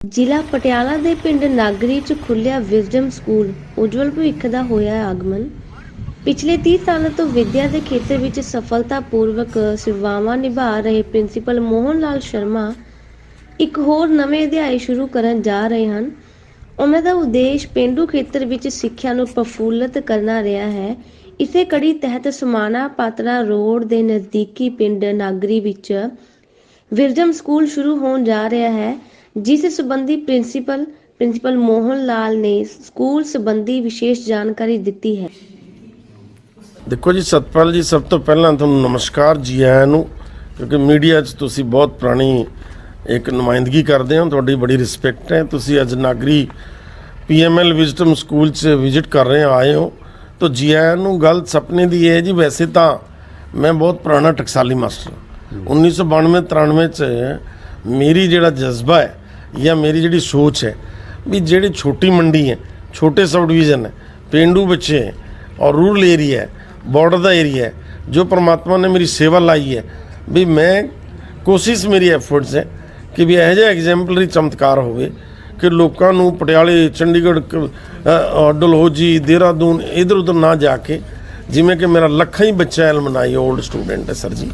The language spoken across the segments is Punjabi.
ਜ਼ਿਲ੍ਹਾ ਪਟਿਆਲਾ ਦੇ ਪਿੰਡ ਨਾਗਰੀ 'ਚ ਖੁੱਲਿਆ ਵਿਜ਼ਡਮ ਸਕੂਲ, ਉਜਵਲ ਭਵਿੱਖ ਦਾ ਹੋਇਆ ਆਗਮਨ। ਪਿਛਲੇ 30 ਸਾਲਾਂ ਤੋਂ ਵਿਦਿਆ ਦੇ ਖੇਤਰ ਵਿੱਚ ਸਫਲਤਾਪੂਰਵਕ ਸੇਵਾਵਾਂ ਨਿਭਾ ਰਹੇ ਪ੍ਰਿੰਸੀਪਲ ਮੋਹਨ ਲਾਲ ਸ਼ਰਮਾ ਇੱਕ ਹੋਰ ਨਵੇਂ ਅਧਿਆਇ ਸ਼ੁਰੂ ਕਰਨ ਜਾ ਰਹੇ ਹਨ। ਉਹਨਾਂ ਦਾ ਉਦੇਸ਼ ਪਿੰਡੂ ਖੇਤਰ ਵਿੱਚ ਸਿੱਖਿਆ ਨੂੰ ਪ੍ਰਫੁੱਲਤ ਕਰਨਾ ਰਿਹਾ ਹੈ। ਇਸੇ ਕੜੀ ਤਹਿਤ ਸਮਾਣਾ ਪਾਤਰਾ ਰੋਡ ਦੇ ਨਜ਼ਦੀਕੀ ਪਿੰਡ ਨਾਗਰੀ ਵਿੱਚ ਵਿਰਜਮ ਸਕੂਲ ਸ਼ੁਰੂ ਹੋਣ ਜਾ ਰਿਹਾ ਹੈ। ਜਿਸ ਸੰਬੰਧੀ ਪ੍ਰਿੰਸੀਪਲ ਪ੍ਰਿੰਸੀਪਲ ਮੋਹਨ ਲਾਲ ਨੇ ਸਕੂਲ ਸੰਬੰਧੀ ਵਿਸ਼ੇਸ਼ ਜਾਣਕਾਰੀ ਦਿੱਤੀ ਹੈ। ਦੇਖੋ ਜੀ ਸਤਪਾਲ ਜੀ ਸਭ ਤੋਂ ਪਹਿਲਾਂ ਤੁਹਾਨੂੰ ਨਮਸਕਾਰ ਜੀ ਆਇਆਂ ਨੂੰ ਕਿਉਂਕਿ ਮੀਡੀਆ 'ਚ ਤੁਸੀਂ ਬਹੁਤ ਪੁਰਾਣੀ ਇੱਕ ਨੁਮਾਇੰਦਗੀ ਕਰਦੇ ਹੋ ਤੁਹਾਡੀ ਬੜੀ ਰਿਸਪੈਕਟ ਹੈ। ਤੁਸੀਂ ਅੱਜ ਨਾਗਰੀ ਪੀਐਮਐਲ ਵਿਜ਼ਡਮ ਸਕੂਲ 'ਚ ਵਿਜ਼ਿਟ ਕਰ ਰਹੇ ਹੋ ਆਏ ਹੋ। ਤਾਂ ਜੀ ਆਇਆਂ ਨੂੰ ਗੱਲ ਸੁਪਨੇ ਦੀ ਇਹ ਹੈ ਜੀ ਵੈਸੇ ਤਾਂ ਮੈਂ ਬਹੁਤ ਪੁਰਾਣਾ ਟਕਸਾਲੀ ਮਾਸਟਰ ਹਾਂ। 1992 93 'ਚ ਮੇਰੀ ਜਿਹੜਾ ਜਜ਼ਬਾ ਹੈ ਜਾਂ ਮੇਰੀ ਜਿਹੜੀ ਸੋਚ ਹੈ ਵੀ ਜਿਹੜੀ ਛੋਟੀ ਮੰਡੀ ਹੈ, ਛੋਟੇ ਸਬ ਡਿਵੀਜ਼ਨ ਹੈ, ਪਿੰਡੂ ਬੱਚੇ ਹੈ ਔਰ ਰੂਰਲ ਏਰੀਆ ਹੈ, ਬਾਰਡਰ ਦਾ ਏਰੀਆ ਹੈ, ਜੋ ਪ੍ਰਮਾਤਮਾ ਨੇ ਮੇਰੀ ਸੇਵਾ ਲਾਈ ਹੈ, ਵੀ ਮੈਂ ਕੋਸ਼ਿਸ਼ ਮੇਰੀ ਐਫਰਟਸ ਹੈ ਕਿ ਵੀ ਇਹੋ ਜਿਹਾ ਐਗਜ਼ੈਂਪਲਰੀ ਚਮਤਕਾਰ ਹੋਵੇ ਕਿ ਲੋਕਾਂ ਨੂੰ ਪਟਿਆਲੇ, ਚੰਡੀਗੜ੍ਹ, ਕ- ਡਲਹੌਜੀ, ਦੇਹਰਾਦੂਨ ਇਧਰ ਉਧਰ ਨਾ ਜਾ ਕੇ ਜਿਵੇਂ ਕਿ ਮੇਰਾ ਲੱਖਾਂ ਹੀ ਬੱਚਾ ਐਲਮਨਾਈ 올ਡ ਸਟੂਡੈਂਟ ਹੈ ਸਰ ਜੀ।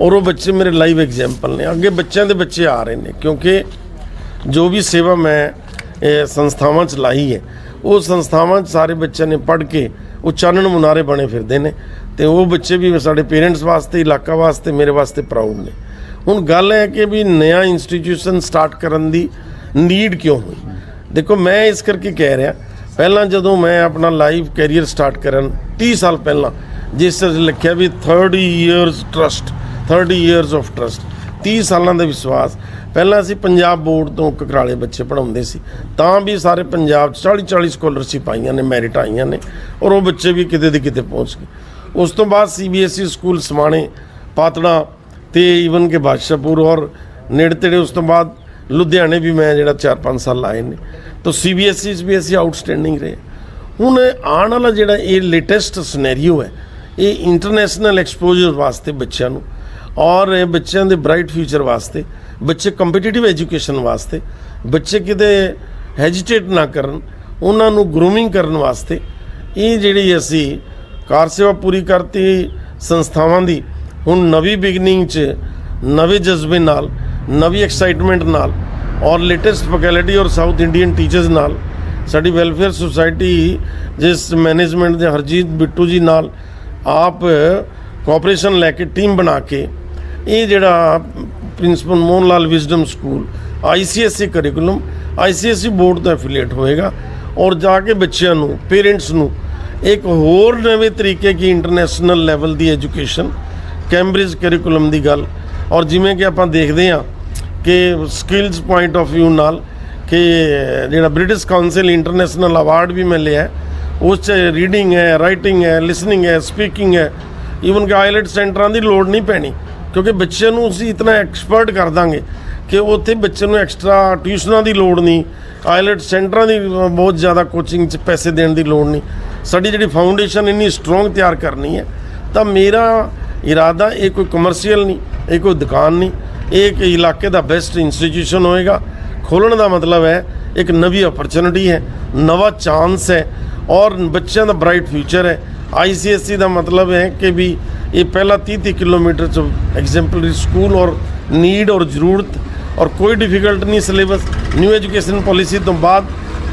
ਔਰ ਉਹ ਬੱਚੇ ਮੇਰੇ ਲਾਈਵ ਐਗਜ਼ਾਮਪਲ ਨੇ। ਅੱਗੇ ਬੱਚਿਆਂ ਦੇ ਬੱਚੇ ਆ ਰਹੇ ਨੇ ਕਿਉਂਕਿ ਜੋ ਵੀ ਸੇਵਾ ਮੈਂ, ਇਹ ਸੰਸਥਾਵਾਂ ਚ ਲਾਈ ਹੈ, ਉਹ ਸੰਸਥਾਵਾਂ ਚ ਸਾਰੇ ਬੱਚਿਆਂ ਨੇ ਪੜ੍ਹ ਕੇ ਉਹ ਚਾਨਣ ਮੁਨਾਰੇ ਬਣੇ ਫਿਰਦੇ ਨੇ ਤੇ ਉਹ ਬੱਚੇ ਵੀ ਸਾਡੇ ਪੇਰੈਂਟਸ ਵਾਸਤੇ, ਇਲਾਕਾ ਵਾਸਤੇ, ਮੇਰੇ ਵਾਸਤੇ ਪ੍ਰਾਊਡ ਨੇ। ਹੁਣ ਗੱਲ ਹੈ ਕਿ ਵੀ ਨਵਾਂ ਇੰਸਟੀਟਿਊਸ਼ਨ ਸਟਾਰਟ ਕਰਨ ਦੀ ਨੀਡ ਕਿਉਂ ਹੋਈ? ਦੇਖੋ, ਮੈਂ ਇਸ ਕਰਕੇ ਕਹਿ ਰਿਹਾ, ਪਹਿਲਾਂ ਜਦੋਂ ਮੈਂ ਆਪਣਾ ਲਾਈਵ ਕੈਰੀਅਰ ਸਟਾਰਟ ਕਰਨ 30 ਸਾਲ ਪਹਿਲਾਂ, ਜਿਸ ਤਰ੍ਹਾਂ ਲਿਖਿਆ ਵੀ 30 years trust 30 years of trust 30 ਸਾਲਾਂ ਦਾ ਵਿਸ਼ਵਾਸ ਪਹਿਲਾਂ ਅਸੀਂ ਪੰਜਾਬ ਬੋਰਡ ਤੋਂ ਕਕਰਾਲੇ ਬੱਚੇ ਪੜਾਉਂਦੇ ਸੀ, ਤਾਂ ਵੀ ਸਾਰੇ ਪੰਜਾਬ 'ਚ 40 40 ਸਕਾਲਰਸ਼ਿਪ ਆਈਆਂ ਨੇ ਮੈਰਿਟ ਆਈਆਂ ਨੇ, ਔਰ ਉਹ ਬੱਚੇ ਵੀ ਕਿਤੇ ਦੀ ਕਿਤੇ ਪਹੁੰਚ ਗਏ। ਉਸ ਤੋਂ ਬਾਅਦ ਸੀਬੀਐਸਈ ਸਕੂਲ ਸਮਾਣੇ, ਪਾਤੜਾ ਤੇ ਈਵਨ ਕਿ ਬਾਦਸ਼ਾਹਪੁਰ ਔਰ ਨੇੜੇ ਤੇੜੇ ਉਸ ਤੋਂ ਬਾਅਦ ਲੁਧਿਆਣੇ ਵੀ ਮੈਂ ਜਿਹੜਾ 4-5 ਸਾਲ ਲਾਏ ਨੇ। ਤਾਂ ਸੀਬੀਐਸਈ 'ਚ ਵੀ ਅਸੀਂ ਆਊਟਸਟੈਂਡਿੰਗ ਰਹੇ। ਹੁਣ ਆਉਣ ਵਾਲਾ ਜਿਹੜਾ ਇਹ ਲੇਟੈਸਟ ਸਿਨੈਰੀਓ ਹੈ, ਇਹ ਇੰਟਰਨੈਸ਼ਨਲ ਐਕਸਪੋਜ਼ਰ ਵਾਸਤੇ ਬੱਚਿਆਂ ਨੂੰ, ਔਰ ਬੱਚਿਆਂ ਦੇ ਬ੍ਰਾਈਟ ਫਿਊਚਰ ਵਾਸਤੇ ਬੱਚੇ ਕੰਪੀਟੀਟਿਵ ਐਜੂਕੇਸ਼ਨ ਵਾਸਤੇ, ਬੱਚੇ ਕਿਤੇ ਹੈਜੀਟੇਟ ਨਾ ਕਰਨ, ਉਹਨਾਂ ਨੂੰ ਗਰੂਮਿੰਗ ਕਰਨ ਵਾਸਤੇ, ਇਹ ਜਿਹੜੀ ਅਸੀਂ ਕਾਰ ਸੇਵਾ ਪੂਰੀ ਕਰਤੀ ਸੰਸਥਾਵਾਂ ਦੀ, ਹੁਣ ਨਵੀਂ ਬਿਗਨਿੰਗ 'ਚ, ਨਵੇਂ ਜਜ਼ਬੇ ਨਾਲ, ਨਵੀਂ ਐਕਸਾਈਟਮੈਂਟ ਨਾਲ, ਔਰ ਲੇਟੈਸਟ ਫੈਕਲਟੀ ਔਰ ਸਾਊਥ ਇੰਡੀਅਨ ਟੀਚਰਸ ਨਾਲ, ਸਾਡੀ ਵੈਲਫੇਅਰ ਸੁਸਾਇਟੀ ਜਿਸ ਮੈਨੇਜਮੈਂਟ ਦੇ ਹਰਜੀਤ ਬਿੱਟੂ ਜੀ ਨਾਲ ਆਪ ਕੋਆਪਰੇਸ਼ਨ ਲੈ ਕੇ ਟੀਮ ਬਣਾ ਕੇ, ਇਹ ਜਿਹੜਾ principal Mohan Lal wisdom school ICSE curriculum ICSE board ਤੋਂ ਐਫੀਲੀਏਟ ਹੋਏਗਾ ਔਰ ਜਾ ਕੇ ਬੱਚਿਆਂ ਨੂੰ ਪੇਰੈਂਟਸ ਨੂੰ ਇੱਕ ਹੋਰ ਨਵੇਂ ਤਰੀਕੇ ਕੀ ਇੰਟਰਨੈਸ਼ਨਲ ਲੈਵਲ ਦੀ ਐਜੂਕੇਸ਼ਨ ਕੈਂਬਰਿਜ ਕਰਿਕੂਲਮ ਦੀ ਗੱਲ ਔਰ ਜਿਵੇਂ ਕਿ ਆਪਾਂ ਦੇਖਦੇ ਹਾਂ ਕਿ ਸਕਿੱਲਸ ਪੁਆਇੰਟ ਆਫ View ਨਾਲ ਕਿ ਜਿਹੜਾ ਬ੍ਰਿਟਿਸ਼ ਕਾਉਂਸਲ ਇੰਟਰਨੈਸ਼ਨਲ ਅਵਾਰਡ ਵੀ ਮੈਂ ਲਿਆ ਉਸ 'ਚ ਰੀਡਿੰਗ ਹੈ ਰਾਈਟਿੰਗ ਹੈ ਲਿਸਨਿੰਗ ਹੈ ਸਪੀਕਿੰਗ ਹੈ ਈਵਨ ਕਿ ਆਈਲੈਟ ਸੈਂਟਰਾਂ ਦੀ ਲੋੜ ਨਹੀਂ ਪੈਣੀ। ਕਿਉਂਕਿ ਬੱਚਿਆਂ ਨੂੰ ਅਸੀਂ ਇਤਨਾ ਐਕਸਪਰਟ ਕਰ ਦਾਂਗੇ ਕਿ ਉੱਥੇ ਬੱਚੇ ਨੂੰ ਐਕਸਟਰਾ ਟਿਊਸ਼ਨਾਂ ਦੀ ਲੋੜ ਨਹੀਂ ਆਇਲਟ ਸੈਂਟਰਾਂ ਦੀ ਬਹੁਤ ਜ਼ਿਆਦਾ ਕੋਚਿੰਗ 'ਚ ਪੈਸੇ ਦੇਣ ਦੀ ਲੋੜ ਨਹੀਂ। ਸਾਡੀ ਜਿਹੜੀ ਫਾਊਂਡੇਸ਼ਨ ਇੰਨੀ ਸਟਰੋਂਗ ਤਿਆਰ ਕਰਨੀ ਹੈ, ਤਾਂ ਮੇਰਾ ਇਰਾਦਾ ਇਹ ਕੋਈ ਕਮਰਸ਼ੀਅਲ ਨਹੀਂ, ਇਹ ਕੋਈ ਦੁਕਾਨ ਨਹੀਂ, ਇਹ ਇੱਕ ਇਲਾਕੇ ਦਾ ਬੈਸਟ ਇੰਸਟੀਟਿਊਸ਼ਨ ਹੋਏਗਾ। ਖੋਲਣ ਦਾ ਮਤਲਬ ਹੈ, ਇੱਕ ਨਵੀਂ ਅਪਰਚੁਨਿਟੀ ਹੈ, ਨਵਾਂ ਚਾਂਸ ਹੈ ਔਰ ਬੱਚਿਆਂ ਦਾ ਬ੍ਰਾਈਟ ਫਿਊਚਰ ਹੈ। ਆਈਸੀਐਸਸੀ ਦਾ ਮਤਲਬ ਹੈ ਕਿ ਵੀ ਇਹ ਪਹਿਲਾ 30 30 ਕਿਲੋਮੀਟਰ ਚ ਐਗਜ਼ੈਂਪਲਰੀ ਸਕੂਲ ਔਰ ਨੀਡ ਔਰ ਜ਼ਰੂਰਤ ਔਰ ਕੋਈ ਡਿਫਿਕਲਟ ਨਹੀਂ ਸਿਲੇਬਸ ਨਿਊ ਐਜੂਕੇਸ਼ਨ ਪਾਲਿਸੀ ਤੋਂ ਬਾਅਦ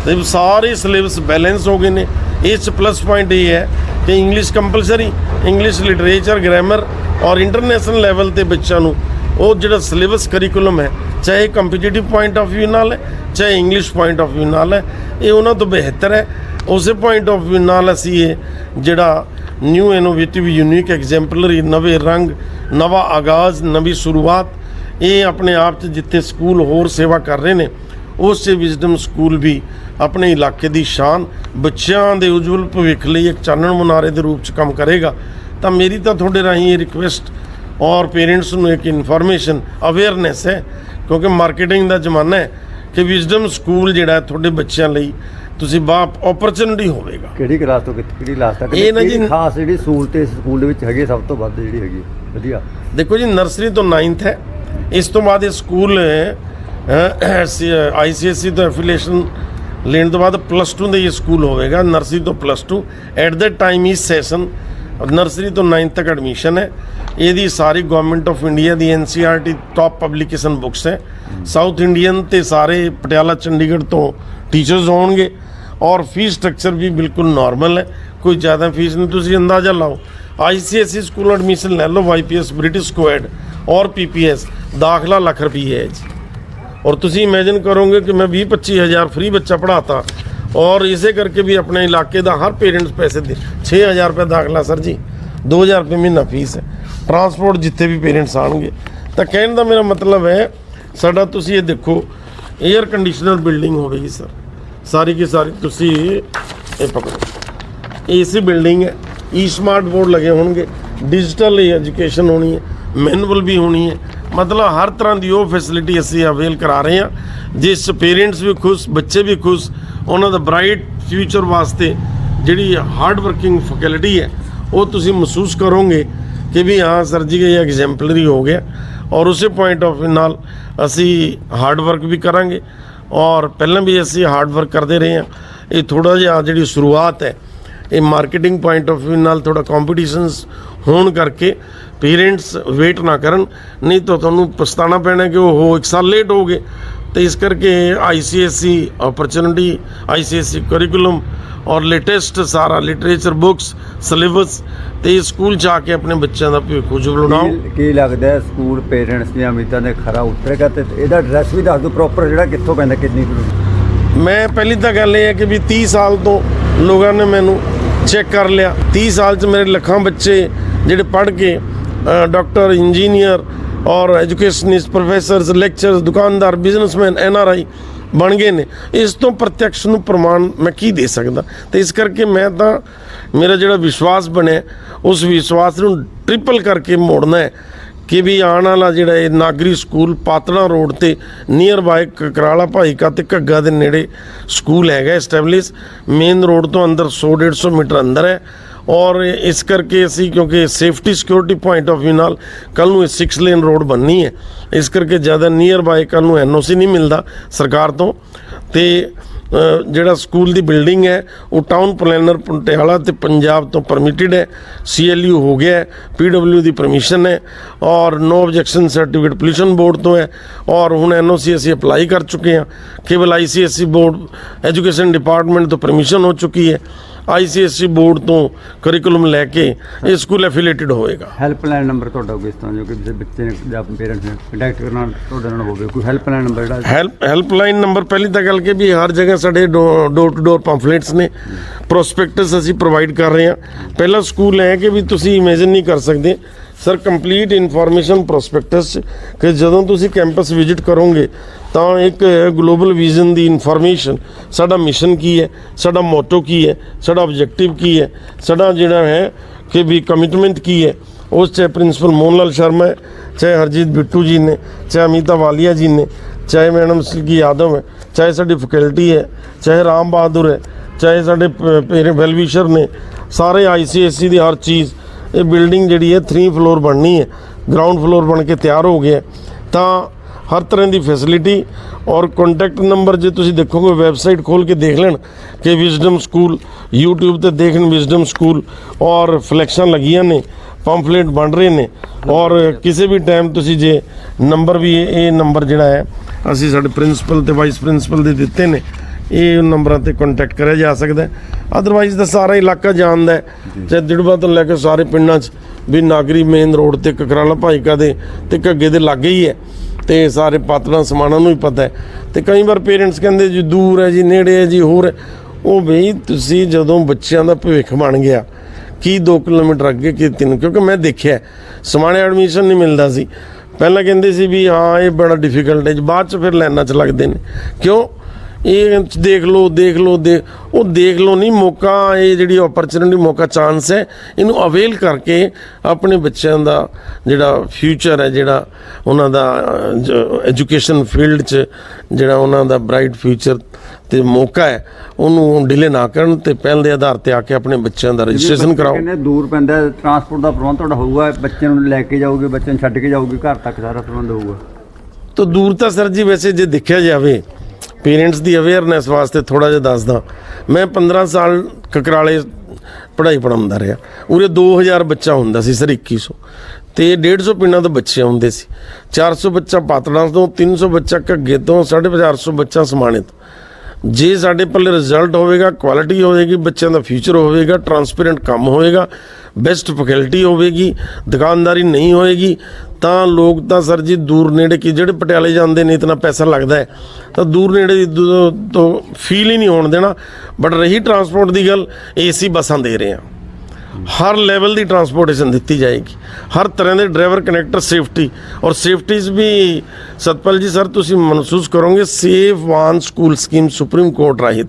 ਤੇ ਸਾਰੇ ਸਿਲੇਬਸ ਬੈਲੈਂਸ ਹੋ ਗਏ ਨੇ। ਇਸ 'ਚ ਪਲੱਸ ਪੁਆਇੰਟ ਇਹ ਹੈ ਕਿ English compulsory English literature grammar ਔਰ ਇੰਟਰਨੈਸ਼ਨਲ ਲੈਵਲ ਤੇ ਬੱਚਿਆਂ ਨੂੰ ਉਹ ਜਿਹੜਾ ਸਿਲੇਬਸ ਕਰਿਕੂਲਮ ਹੈ, ਚਾਹੇ ਕੰਪੀਟੀਟਿਵ ਪੁਆਇੰਟ ਆਫ View ਨਾਲ ਹੈ, ਚਾਹੇ ਇੰਗਲਿਸ਼ ਪੁਆਇੰਟ ਆਫ View ਨਾਲ ਹੈ, ਇਹ ਉਹਨਾਂ ਤੋਂ ਬਿਹਤਰ ਹੈ। ਉਸੇ ਪੁਆਇੰਟ ਆਫ View ਨਾਲ ਅਸੀਂ ਇਹ ਜਿਹੜਾ ਨਿਊ ਇਨੋਵੇਟਿਵ ਯੂਨੀਕ ਐਗਜ਼ੈਂਪਲਰੀ ਨਵੇਂ ਰੰਗ ਨਵਾਂ ਆਗਾਜ਼ ਨਵੀਂ ਸ਼ੁਰੂਆਤ ਇਹ ਆਪਣੇ ਆਪ 'ਚ ਜਿੱਥੇ ਸਕੂਲ ਹੋਰ ਸੇਵਾ ਕਰ ਰਹੇ ਨੇ ਉਸੇ ਵਿਜ਼ਡਮ ਸਕੂਲ ਵੀ ਆਪਣੇ ਇਲਾਕੇ ਦੀ ਸ਼ਾਨ ਬੱਚਿਆਂ ਦੇ ਉਜਵਲ ਭਵਿੱਖ ਲਈ ਇੱਕ ਚਾਨਣ ਮੁਨਾਰੇ ਦੇ ਰੂਪ 'ਚ ਕੰਮ ਕਰੇਗਾ ਤਾਂ ਮੇਰੀ ਤਾਂ ਤੁਹਾਡੇ ਰਾਹੀਂ ਇਹ ਰਿਕੁਐਸਟ ਔਰ ਪੇਰੈਂਟਸ ਨੂੰ ਇੱਕ ਇਨਫੋਰਮੇਸ਼ਨ ਅਵੇਅਰਨੈਸ ਹੈ ਕਿਉਂਕਿ ਮਾਰਕੀਟਿੰਗ ਦਾ ਜ਼ਮਾਨਾ ਹੈ ਕਿ ਵਿਜ਼ਡਮ ਸਕੂਲ ਜਿਹੜਾ ਤੁਹਾਡੇ ਬੱਚਿਆਂ ਲਈ ਤੁਸੀਂ ਬਾ ਓਪਰਚੁਨਿਟੀ ਹੋਵੇਗਾ। ਕਿਹੜੀ ਕਲਾਸ ਤੋਂ ਕਿੱਥੇ ਕਿਹੜੀ ਕਲਾਸ ਤੱਕ? ਇਹ ਨਾ ਜੀ- ਕਿਹੜੀ ਖਾਸ ਜਿਹੜੀ ਸਹੂਲਤ ਇਸ ਸਕੂਲ ਦੇ ਵਿੱਚ ਹੈਗੀ ਹੈ ਸਭ ਤੋਂ ਵੱਧ ਜਿਹੜੀ ਹੈਗੀ। ਹੈ? ਵਧੀਆ। ਦੇਖੋ ਜੀ ਨਰਸਰੀ ਤੋਂ 9th ਹੈ। ਇਸ ਤੋਂ ਬਾਅਦ ਇਹ ਸਕੂਲ ਆਈਸੀਐਸਸੀ ਤੋਂ ਐਫੀਲੀਏਸ਼ਨ ਲੈਣ ਤੋਂ ਬਾਅਦ ਪਲੱਸ 2 ਦਾ ਇਹ ਸਕੂਲ ਹੋਵੇਗਾ। ਨਰਸਰੀ ਤੋਂ ਪਲੱਸ 2 ਐਟ ਦਾ ਟਾਈਮ ਇਸ ਸੈਸ਼ਨ ਨਰਸਰੀ ਤੋਂ 9th ਤੱਕ ਐਡਮਿਸ਼ਨ ਹੈ। ਇਹਦੀ ਸਾਰੀ ਗਵਰਨਮੈਂਟ ਆਫ ਇੰਡੀਆ ਦੀ ਐਨਸੀਆਰਟੀ ਟਾਪ ਪਬਲਿਕੇਸ਼ਨ ਬੁੱਕਸ ਹੈ। ਸਾਊਥ ਇੰਡੀਅਨ ਤੇ ਸਾਰੇ ਪਟਿਆਲਾ ਚੰਡੀਗੜ੍ਹ ਤੋਂ ਟੀਚਰਸ ਹੋਣਗੇ ਔਰ ਫੀਸ ਸਟਰਕਚਰ ਵੀ ਬਿਲਕੁਲ ਨਾਰਮਲ ਹੈ। ਕੋਈ ਜ਼ਿਆਦਾ ਫੀਸ ਨਹੀਂ, ਤੁਸੀਂ ਅੰਦਾਜ਼ਾ ਲਾਓ। ਆਈਸੀਐਸਸੀ ਸਕੂਲ ਐਡਮਿਸ਼ਨ ਲੈ ਲਓ ਵਾਈਪੀਐਸ ਬ੍ਰਿਟਿਸ਼ ਸਕੁਐਡ ਔਰ ਪੀਪੀਐਸ ਦਾਖਲਾ ਲੱਖ ਰੁਪਏ ਹੈ ਜੀ। ਔਰ ਤੁਸੀਂ ਇਮੇਜਿਨ ਕਰੋਗੇ ਕਿ ਮੈਂ 20 25 ਹਜ਼ਾਰ ਫ੍ਰੀ ਬੱਚਾ ਪੜਾਤਾ ਔਰ ਇਸੇ ਕਰਕੇ ਵੀ ਆਪਣੇ ਇਲਾਕੇ ਦਾ ਹਰ ਪੇਰੈਂਟਸ ਪੈਸੇ ਦੇ 6000 ਰੁਪਏ ਦਾਖਲਾ, ਸਰ ਜੀ। 2000 ਰੁਪਏ ਮਹੀਨਾ ਫੀਸ ਹੈ। ਟਰਾਂਸਪੋਰਟ ਜਿੱਥੇ ਵੀ ਪੇਰੈਂਟਸ ਆਣਗੇ ਤਾਂ ਕਹਿਣ ਦਾ ਮੇਰਾ ਮਤਲਬ ਹੈ, ਸਾਡਾ ਤੁਸੀਂ ਇਹ ਦੇਖੋ 에ਅਰ ਕੰਡੀਸ਼ਨਰ ਬਿਲਡਿੰਗ ਹੋਵੇਗੀ ਸਰ। ਸਾਰੀ ਕੀ ਸਾਰੀ ਤੁਸੀਂ ਇਹ ਪਕੜੋ। ਏਸੀ ਬਿਲਡਿੰਗ ਹੈ ਈ ਸਮਾਰਟ ਬੋਰਡ ਲੱਗੇ ਹੋਣਗੇ ਡਿਜੀਟਲ ਐਜੂਕੇਸ਼ਨ ਹੋਣੀ ਹੈ ਮੈਨੂਅਲ ਵੀ ਹੋਣੀ ਹੈ। ਮਤਲਬ ਹਰ ਤਰ੍ਹਾਂ ਦੀ ਉਹ ਫੈਸਿਲਿਟੀ ਅਸੀਂ ਅਵੇਲ ਕਰਾ ਰਹੇ ਹਾਂ, ਜਿਸ ਪੇਰੈਂਟਸ ਵੀ ਖੁਸ਼, ਬੱਚੇ ਵੀ ਖੁਸ਼, ਉਹਨਾਂ ਦਾ ਬ੍ਰਾਈਟ ਫਿਊਚਰ ਵਾਸਤੇ ਜਿਹੜੀ ਹਾਰਡ ਵਰਕਿੰਗ ਫੈਕਲਟੀ ਹੈ, ਉਹ ਤੁਸੀਂ ਮਹਿਸੂਸ ਕਰੋਗੇ ਕਿ ਵੀ ਹਾਂ ਸਰ ਜੀ, ਇਹ ਐਗਜ਼ੈਂਪਲਰੀ ਹੋ ਗਿਆ। ਔਰ ਉਸੇ ਪੁਆਇੰਟ ਆਫ ਨਾਲ ਅਸੀਂ ਹਾਰਡ ਵਰਕ ਵੀ ਕਰਾਂਗੇ ਔਰ ਪਹਿਲਾਂ ਵੀ ਅਸੀਂ ਹਾਰਡ ਵਰਕ ਕਰਦੇ ਰਹੇ ਹਾਂ। ਇਹ ਥੋੜਾ ਜਿਹਾ ਜਿਹੜੀ ਸ਼ੁਰੂਆਤ ਹੈ, ਇਹ ਮਾਰਕੀਟਿੰਗ ਪੁਆਇੰਟ ਆਫ View ਨਾਲ ਥੋੜਾ ਕੰਪੀਟੀਸ਼ਨਸ ਹੋਣ ਕਰਕੇ ਪੇਰੈਂਟਸ ਵੇਟ ਨਾ ਕਰਨ। ਨਹੀਂ ਤਾਂ ਤੁਹਾਨੂੰ ਪਛਤਾਣਾ ਪੈਣਾ ਕਿ ਉਹ ਹੋ ਇੱਕ ਸਾਲ ਲੇਟ ਹੋ ਗਏ। ਤੇ ਇਸ ਕਰਕੇ ਆਈਸੀਐਸਸੀ ਓਪਰਚੁਨਿਟੀ ਆਈਸੀਐਸਸੀ ਕਰਿਕੂਲਮ ਔਰ ਲੇਟੈਸਟ ਸਾਰਾ ਲਿਟਰੇਚਰ ਬੁੱਕਸ ਸਿਲੇਬਸ ਤੇ ਸਕੂਲ ਆ ਕੇ ਆਪਣੇ ਬੱਚਿਆਂ ਦਾ ਭਵਿੱਖ ਉਜਵਲ ਬਣਾਓ। ਕੀ- ਲੱਗਦਾ ਸਕੂਲ ਪੇਰੈਂਟਸ ਦੀਆਂ ਉਮੀਦਾਂ ਦੇ ਖਰਾ ਉਤਰੇਗਾ ਤੇ ਇਹਦਾ ਐਡਰੈਸ ਵੀ ਦੱਸ ਦਿਓ ਪ੍ਰੋਪਰ ਜਿਹੜਾ ਕਿੱਥੋਂ ਪੈਂਦਾ ਕਿੰਨੀ ਦੂਰ। ਮੈਂ ਪਹਿਲੀ ਤਾਂ ਗੱਲ ਇਹ ਹੈ ਕਿ ਵੀ 30 ਸਾਲ ਤੋਂ ਲੋਕਾਂ ਨੇ ਮੈਨੂੰ ਚੈੱਕ ਕਰ ਲਿਆ। 30 ਸਾਲ 'ਚ ਮੇਰੇ ਲੱਖਾਂ ਬੱਚੇ ਜਿਹੜੇ ਪੜ੍ਹ ਕੇ ਡਾਕਟਰ ਇੰਜੀਨੀਅਰ ਔਰ ਐਜੂਕੇਸ਼ਨਿਸਟ ਪ੍ਰੋਫੈਸਰਸ ਲੈਕਚਰਸ ਦੁਕਾਨਦਾਰ ਬਿਜ਼ਨਸਮੈਨ ਐੱਨ ਆਰ ਆਈ ਬਣ ਗਏ ਨੇ। ਇਸ ਤੋਂ ਪ੍ਰਤੱਖ ਨੂੰ ਪ੍ਰਮਾਣ ਮੈਂ ਕੀ ਦੇ ਸਕਦਾ? ਤੇ ਇਸ ਕਰਕੇ ਮੈਂ ਤਾਂ, ਮੇਰਾ ਜਿਹੜਾ ਵਿਸ਼ਵਾਸ ਬਣਿਆ, ਉਸ ਵਿਸ਼ਵਾਸ ਨੂੰ ਟ੍ਰਿਪਲ ਕਰਕੇ ਮੋੜਨਾ ਹੈ ਕਿ ਵੀ ਆਉਣ ਵਾਲਾ ਜਿਹੜਾ ਇਹ ਨਾਗਰੀ ਸਕੂਲ ਪਾਤੜਾ ਰੋਡ ਤੇ ਨੀਅਰ ਬਾਈ ਕਕਰਾਲਾ ਭਾਈਕਾ ਤੇ ਘੱਗਾ ਦੇ ਨੇੜੇ ਸਕੂਲ ਹੈਗਾ ਐਸਟੈਬਲਿਸ਼ ਮੇਨ ਰੋਡ ਤੋਂ ਅੰਦਰ 100 150 ਮੀਟਰ ਅੰਦਰ ਹੈ। ਔਰ ਇਸ ਕਰਕੇ ਅਸੀਂ, ਕਿਉਂਕਿ safety security point of View ਨਾਲ ਕੱਲ ਨੂੰ ਇਹ 6 ਲੇਨ ਰੋਡ ਬਣਨੀ ਹੈ। ਇਸ ਕਰਕੇ ਜ਼ਿਆਦਾ ਨੀਅਰ ਬਾਈ ਕੱਲ ਨੂੰ ਐਨਓਸੀ ਨਹੀਂ ਮਿਲਦਾ ਸਰਕਾਰ ਤੋਂ। ਤੇ ਜਿਹੜਾ ਸਕੂਲ ਦੀ ਬਿਲਡਿੰਗ ਹੈ, ਉਹ ਟਾਊਨ ਪਲੈਨਰ ਪਟਿਆਲਾ ਤੇ ਪੰਜਾਬ ਤੋਂ ਪਰਮਿਟਿਡ ਹੈ। ਸੀਐਲਯੂ ਹੋ ਗਿਆ ਹੈ ਪੀਡਬਲਯੂ ਦੀ ਪਰਮਿਸ਼ਨ ਹੈ ਔਰ no objection certificate pollution board ਤੋਂ ਹੈ ਔਰ ਹੁਣ ਐਨਓਸੀ ਅਸੀਂ ਅਪਲਾਈ ਕਰ ਚੁੱਕੇ ਹਾਂ। ਕੇਵਲ ਆਈਸੀਐਸਸੀ ਬੋਰਡ ਐਜੂਕੇਸ਼ਨ ਡਿਪਾਰਟਮੈਂਟ ਤੋਂ ਪਰਮਿਸ਼ਨ ਹੋ ਚੁੱਕੀ ਹੈ। ਆਈਸੀਐਸਸੀ ਬੋਰਡ ਤੋਂ ਕਰਿਕੂਲਮ ਲੈ ਕੇ ਇਹ ਸਕੂਲ ਐਫੀਲੀਏਟਡ ਹੋਏਗਾ। ਹੈਲਪਲਾਈਨ ਨੰਬਰ ਤੁਹਾਡਾ ਹੋਵੇ ਇਸ ਤਰ੍ਹਾਂ ਜੋ ਕਿ ਕਿਸੇ ਬੱਚੇ ਨੇ ਜਾਂ ਪੇਰੈਂਟਸ ਨੇ ਕੰਟੈਕਟ ਕਰਨਾ ਤੁਹਾਡੇ ਨਾਲ ਹੋਵੇ ਕੋਈ ਹੈਲਪਲਾਈਨ ਨੰਬਰ ਜਿਹੜਾ ਹੈਲਪ ਹੈਲਪਲਾਈਨ ਨੰਬਰ ਪਹਿਲੀ ਤਾਂ ਗੱਲ ਕਿ ਵੀ ਹਰ ਜਗ੍ਹਾ ਸਾਡੇ ਡੋਰ ਟੂ ਡੋਰ ਪੰਫਲੇਟਸ ਨੇ ਪ੍ਰੋਸਪੈਕਟਸ ਅਸੀਂ ਪ੍ਰੋਵਾਈਡ ਕਰ ਰਹੇ ਹਾਂ। ਪਹਿਲਾ ਸਕੂਲ ਹੈ ਕਿ ਵੀ ਤੁਸੀਂ ਇਮੇਜਿਨ ਨਹੀਂ ਕਰ ਸਕਦੇ ਸਰ ਕੰਪਲੀਟ ਇਨਫੋਰਮੇਸ਼ਨ ਪ੍ਰੋਸਪੈਕਟਸ ਕਿ ਜਦੋਂ ਤੁਸੀਂ ਕੈਂਪਸ ਵਿਜ਼ਿਟ ਕਰੋਗੇ, ਤਾਂ ਇੱਕ ਗਲੋਬਲ ਵਿਜ਼ਨ ਦੀ ਇਨਫੋਰਮੇਸ਼ਨ ਸਾਡਾ ਮਿਸ਼ਨ ਕੀ ਹੈ, ਸਾਡਾ ਮੋਟੋ ਕੀ ਹੈ, ਸਾਡਾ ਆਬਜੈਕਟਿਵ ਕੀ ਹੈ, ਸਾਡਾ ਜਿਹੜਾ ਹੈ ਕਿ ਵੀ ਕਮਿਟਮੈਂਟ ਕੀ ਹੈ, ਉਸ 'ਚ ਪ੍ਰਿੰਸੀਪਲ ਮੋਹਨ ਲਾਲ ਸ਼ਰਮਾ ਹੈ, ਚਾਹੇ ਹਰਜੀਤ ਬਿੱਟੂ ਜੀ ਨੇ, ਚਾਹੇ ਅਮਿਤਾ ਵਾਲੀਆ ਜੀ ਨੇ, ਚਾਹੇ ਮੈਡਮ ਸਿਲਕੀ ਯਾਦਵ ਹੈ, ਚਾਹੇ ਸਾਡੀ ਫੈਕਲਟੀ ਹੈ, ਚਾਹੇ ਰਾਮ ਬਹਾਦਰ ਹੈ, ਚਾਹੇ ਸਾਡੇ ਪੇਰੇ ਵੈਲਵਿਸ਼ਰ ਨੇ, ਸਾਰੇ ਆਈਸੀਐਸਸੀ ਦੀ ਹਰ ਚੀਜ਼ ਇਹ ਬਿਲਡਿੰਗ ਜਿਹੜੀ ਹੈ 3 ਫਲੋਰ ਬਣਨੀ ਹੈ। ਗਰਾਊਂਡ ਫਲੋਰ ਬਣ ਕੇ ਤਿਆਰ ਹੋ ਗਿਆ ਤਾਂ ਹਰ ਤਰ੍ਹਾਂ ਦੀ ਫੈਸਿਲਿਟੀ ਔਰ ਕੰਟੈਕਟ ਨੰਬਰ ਜੇ ਤੁਸੀਂ ਦੇਖੋਗੇ ਵੈਬਸਾਈਟ ਖੋਲ ਕੇ ਦੇਖ ਲੈਣ ਕਿ ਵਿਜ਼ਡਮ ਸਕੂਲ YouTube ਤੇ ਦੇਖਣ ਵਿਜ਼ਡਮ ਸਕੂਲ ਔਰ ਫਲੈਕਸ਼ਨ ਲੱਗੀਆਂ ਨੇ ਪੰਫਲੇਟ ਬਣ ਰਹੇ ਨੇ। ਔਰ ਕਿਸੇ ਵੀ ਟਾਈਮ ਤੁਸੀਂ ਜੇ ਨੰਬਰ ਵੀ ਇਹ ਇਹ ਨੰਬਰ ਜਿਹੜਾ ਹੈ, ਅਸੀਂ ਸਾਡੇ ਪ੍ਰਿੰਸੀਪਲ ਤੇ ਵਾਈਸ ਪ੍ਰਿੰਸੀਪਲ ਦੇ ਦਿੱਤੇ ਨੇ। ਇਹ ਨੰਬਰਾਂ ਤੇ ਕੰਟੈਕਟ ਕਰਿਆ ਜਾ ਸਕਦਾ ਅਦਰਵਾਈਜ਼ ਤਾਂ ਸਾਰਾ ਇਲਾਕਾ ਜਾਣਦਾ ਹੈ। ਚਾਹੇ ਦਿੜਬਾ ਤੋਂ ਲੈ ਕੇ ਸਾਰੇ ਪਿੰਡਾਂ 'ਚ ਵੀ ਨਾਗਰੀ ਮੇਨ ਰੋਡ ਤੇ ਕਕਰਾਲਾ ਭਾਈਕਾ ਦੇ ਤੇ ਘੱਗੇ ਦੇ ਲਾਗੇ ਹੀ ਹੈ। ਤੇ ਸਾਰੇ ਪਾਤੜਾਂ ਸਮਾਨਾਂ ਨੂੰ ਹੀ ਪਤਾ ਹੈ। ਤੇ ਕਈ ਵਾਰ ਪੇਰੈਂਟਸ ਕਹਿੰਦੇ ਜੀ ਦੂਰ ਹੈ ਜੀ ਨੇੜੇ ਹੈ ਜੀ ਹੋਰ ਉਹ ਬਈ ਤੁਸੀਂ ਜਦੋਂ ਬੱਚਿਆਂ ਦਾ ਭਵਿੱਖ ਬਣ ਗਿਆ ਕੀ 2 ਕਿਲੋਮੀਟਰ ਅੱਗੇ ਕੀ 3 ਕਿਉਂਕਿ ਮੈਂ ਦੇਖਿਆ ਸਮਾਣੇ ਐਡਮਿਸ਼ਨ ਨਹੀਂ ਮਿਲਦਾ ਸੀ। ਪਹਿਲਾਂ ਕਹਿੰਦੇ ਸੀ ਵੀ ਹਾਂ ਇਹ ਬੜਾ ਡਿਫਿਕਲਟ ਹੈ ਬਾਅਦ ਚ ਫਿਰ ਲਾਈਨਾਂ ਚ ਲੱਗਦੇ ਨੇ। ਕਿਉਂ? ਇਹ ਦੇਖ ਲਓ ਦੇਖ ਲਓ ਦੇ ਉਹ ਦੇਖ ਲਓ ਨਹੀਂ ਮੌਕਾ ਇਹ ਜਿਹੜੀ ਓਪਰਚੁਨਿਟੀ ਮੌਕਾ ਚਾਂਸ ਹੈ ਇਹਨੂੰ ਅਵੇਲ ਕਰਕੇ ਆਪਣੇ ਬੱਚਿਆਂ ਦਾ ਜਿਹੜਾ ਫਿਊਚਰ ਹੈ ਜਿਹੜਾ ਉਹਨਾਂ ਦਾ ਐਜੂਕੇਸ਼ਨ ਫੀਲਡ 'ਚ ਜਿਹੜਾ ਉਹਨਾਂ ਦਾ ਬ੍ਰਾਈਟ ਫਿਊਚਰ ਤੇ ਮੌਕਾ ਹੈ ਉਹਨੂੰ ਡਿਲੇ ਨਾ ਕਰਨ ਤੇ ਪਹਿਲ ਦੇ ਆਧਾਰ ਤੇ ਆ ਕੇ ਆਪਣੇ ਬੱਚਿਆਂ ਦਾ ਰਜਿਸਟ੍ਰੇਸ਼ਨ ਕਰਾਓ। ਕਹਿੰਦੇ ਦੂਰ ਪੈਂਦਾ ਟਰਾਂਸਪੋਰਟ ਦਾ ਪ੍ਰਬੰਧ ਤੁਹਾਡਾ ਹੋਊਗਾ ਬੱਚੇ ਨੂੰ ਲੈ ਕੇ ਜਾਓਗੇ ਬੱਚੇ ਨੂੰ ਛੱਡ ਕੇ ਜਾਓਗੇ ਘਰ ਤੱਕ ਸਾਰਾ ਪ੍ਰਬੰਧ ਹੋਊਗਾ। ਤਾਂ ਦੂਰ ਤਾਂ ਸਰ ਜੀ ਵੈਸੇ ਜੇ ਦੇਖਿਆ ਜਾਵੇ ਪੇਰੈਂਟਸ ਦੀ ਅਵੇਅਰਨੈਸ ਵਾਸਤੇ ਥੋੜਾ ਜਿਹਾ ਦੱਸਦਾ। ਮੈਂ 15 ਸਾਲ ਕਕਰਾਲੇ ਪੜ੍ਹਾਈ ਪੜਾਉਂਦਾ ਰਿਹਾ। ਉਰੇ 2000 ਬੱਚਾ ਹੁੰਦਾ ਸੀ ਸਰ 2100 ਤੇ 150 ਪਿੰਡਾਂ ਤੋਂ ਬੱਚੇ ਆਉਂਦੇ ਸੀ। 400 ਬੱਚਾ ਪਾਤੜਾਂ ਤੋਂ 300 ਬੱਚਾ ਘੱਗੇ ਤੋਂ 450 ਬੱਚਾ ਸਮਾਣੇ ਤੋਂ। ਜੇ ਸਾਡੇ ਪੱਲੇ ਰਿਜ਼ਲਟ ਹੋਵੇਗਾ ਕੁਆਲਿਟੀ ਹੋਵੇਗੀ, ਬੱਚਿਆਂ ਦਾ ਫਿਊਚਰ ਹੋਵੇਗਾ ਟਰਾਂਸਪੇਰੈਂਟ ਕੰਮ ਹੋਵੇਗਾ ਬੈਸਟ ਫੈਕਲਟੀ ਹੋਵੇਗੀ, ਦੁਕਾਨਦਾਰੀ ਨਹੀਂ ਹੋਏਗੀ, ਤਾਂ ਲੋਕ ਤਾਂ ਸਰ ਜੀ ਦੂਰ ਨੇੜੇ ਕੀ ਜਿਹੜੇ ਪਟਿਆਲੇ ਜਾਂਦੇ ਨੇ, ਇਤਨਾ ਪੈਸਾ ਲੱਗਦਾ ਹੈ, ਤਾਂ ਦੂਰ ਨੇੜੇ ਤੋਂ ਫੀਲ ਹੀ ਨਹੀਂ ਹੋਣ ਦੇਣਾ। ਬਟ ਰਹੀ ਟਰਾਂਸਪੋਰਟ ਦੀ ਗੱਲ ਏਸੀ ਬੱਸਾਂ ਦੇ ਰਹੇ ਆ ਹਰ ਲੈਵਲ ਦੀ ਟਰਾਂਸਪੋਰਟੇਸ਼ਨ ਦਿੱਤੀ ਜਾਏਗੀ। ਹਰ ਤਰ੍ਹਾਂ ਦੇ ਡਰਾਈਵਰ ਕਨੈਕਟਰ ਸੇਫਟੀ ਔਰ ਸੇਫਟੀਜ਼ ਵੀ ਸਤਪਾਲ ਜੀ ਸਰ ਤੁਸੀਂ ਮਹਿਸੂਸ ਕਰੋਗੇ safe van school scheme supreme court ਰਾਹਿਤ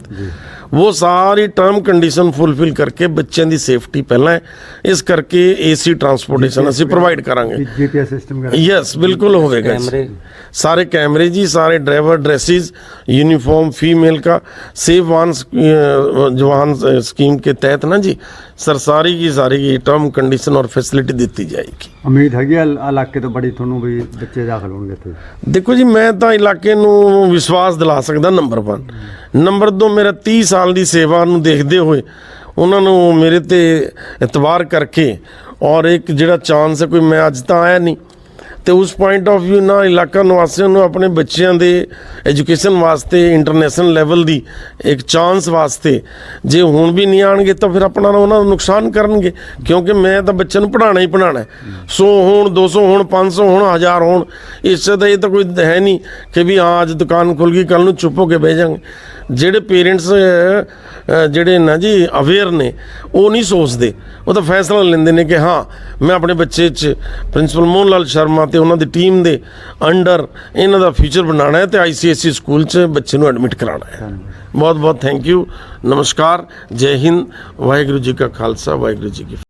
ਉਹ ਸਾਰੀ ਟਰਮ ਕੰਡੀਸ਼ਨ ਫੁੱਲਫਿਲ ਕਰਕੇ ਬੱਚਿਆਂ ਦੀ ਸੇਫਟੀ ਪਹਿਲਾਂ ਇਸ ਕਰਕੇ ਏਸੀ ਟਰਾਂਸਪੋਰਟੇਸ਼ਨ ਅਸੀਂ ਪ੍ਰੋਵਾਈਡ ਕਰਾਂਗੇ ਜੀਪੀਐਸ ਸਿਸਟਮ ਕਰਾਂਗੇ ਯੈਸ ਬਿਲਕੁਲ ਹੋਵੇਗਾ ਸਾਰੇ ਕੈਮਰੇ ਜੀ ਸਾਰੇ ਡਰਾਈਵਰ ਡ੍ਰੈਸਿਸ यूनिफॉर्म फीमेल का। सेव वान जवान स्कीम के तहत ना जी ਸਰ ਸਾਰੀ ਸਾਰੀ ਕੀ ਟਰਮ ਕੰਡੀਸ਼ਨ ਔਰ ਫੈਸਿਲਿਟੀ ਦਿੱਤੀ ਜਾਏਗੀ ਉਮੀਦ ਹੈਗੀ ਇਲਾਕੇ ਤੋਂ ਬੜੀ ਤੁਹਾਨੂੰ ਵੀ ਬੱਚੇ ਦਾਖਲ ਹੋਣਗੇ ਇੱਥੇ ਦੇਖੋ ਜੀ ਮੈਂ ਤਾਂ ਇਲਾਕੇ ਨੂੰ ਵਿਸ਼ਵਾਸ ਦਿਲਾ ਸਕਦਾ ਨੰਬਰ 1 ਨੰਬਰ 2 ਮੇਰਾ 30 ਸਾਲ ਦੀ ਸੇਵਾ ਨੂੰ ਦੇਖਦੇ ਹੋਏ ਉਹਨਾਂ ਨੂੰ ਮੇਰੇ ਤੇ ਇਤਬਾਰ ਕਰਕੇ ਔਰ ਇੱਕ ਜਿਹੜਾ ਚਾਂਸ ਹੈ, ਕੋਈ ਮੈਂ ਅੱਜ ਤਾਂ ਆਇਆ ਨਹੀਂ। ਤੇ ਉਸ ਪੁਆਇੰਟ ਆਫ View ਨਾਲ ਇਲਾਕਾ ਨਿਵਾਸੀਆਂ ਨੂੰ ਆਪਣੇ ਬੱਚਿਆਂ ਦੇ ਐਜੂਕੇਸ਼ਨ ਵਾਸਤੇ ਇੰਟਰਨੈਸ਼ਨਲ ਲੈਵਲ ਦੀ ਇੱਕ ਚਾਂਸ ਵਾਸਤੇ ਜੇ ਹੁਣ ਵੀ ਨਹੀਂ ਆਣਗੇ ਤਾਂ ਫਿਰ ਆਪਣਾ ਉਹਨਾਂ ਨੂੰ ਨੁਕਸਾਨ ਕਰਨਗੇ। ਕਿਉਂਕਿ ਮੈਂ ਤਾਂ ਬੱਚਿਆਂ ਨੂੰ ਪੜ੍ਹਾਉਣਾ ਹੀ ਪੜ੍ਹਾਉਣਾ ਹੈ। 100 ਹੋਣ 200 ਹੋਣ 500 ਹੋਣ 1000 ਹੋਣ, ਇਸ ਦਾ ਇਹ ਤਾਂ ਕੋਈ ਹੈ ਨਹੀਂ ਕਿ ਵੀ ਹਾਂ, ਅੱਜ ਦੁਕਾਨ ਖੁੱਲ ਗਈ ਕੱਲ ਨੂੰ ਚੁੱਪ ਹੋ ਕੇ ਬਹਿ ਜਾਵਾਂਗੇ। ਜਿਹੜੇ ਪੇਰੈਂਟਸ ਜਿਹੜੇ ਨਾ ਜੀ ਅਵੇਅਰ ਨੇ, ਉਹ ਨਹੀਂ ਸੋਚਦੇ। ਉਹ ਤਾਂ ਫੈਸਲਾ ਲੈਂਦੇ ਨੇ ਕਿ ਹਾਂ, ਮੈਂ ਆਪਣੇ ਬੱਚੇ 'ਚ ਪ੍ਰਿੰਸੀਪਲ ਮੋਹਨ ਲਾਲ ਸ਼ਰਮਾ ਤੇ ਉਹਨਾਂ ਦੀ ਟੀਮ ਦੇ ਅੰਡਰ ਇਹਨਾਂ ਦਾ ਫਿਊਚਰ ਬਣਾਉਣਾ ਹੈ ਤੇ ਆਈਸੀਐਸਸੀ ਸਕੂਲ 'ਚ ਬੱਚੇ ਨੂੰ ਐਡਮਿਟ ਕਰਾਉਣਾ ਹੈ। ਬਹੁਤ ਬਹੁਤ ਥੈਂਕ ਯੂ। ਨਮਸਕਾਰ। ਜੈ ਹਿੰਦ। ਵਾਹਿਗੁਰੂ ਜੀ ਕਾ ਖਾਲਸਾ। ਵਾਹਿਗੁਰੂ ਜੀ ਕੀ ਫਤਿਹ।